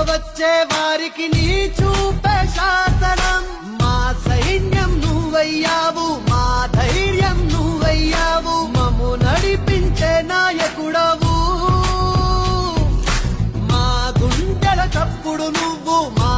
వచ్చే వారికి నీ చూపే శాసనం. మా సైన్యం నువ్వయ్యావు మా ధైర్యం నువ్వయ్యావు మము నడిపించే నాయకుడవు. మా గుండెల తప్పుడు నువ్వు మా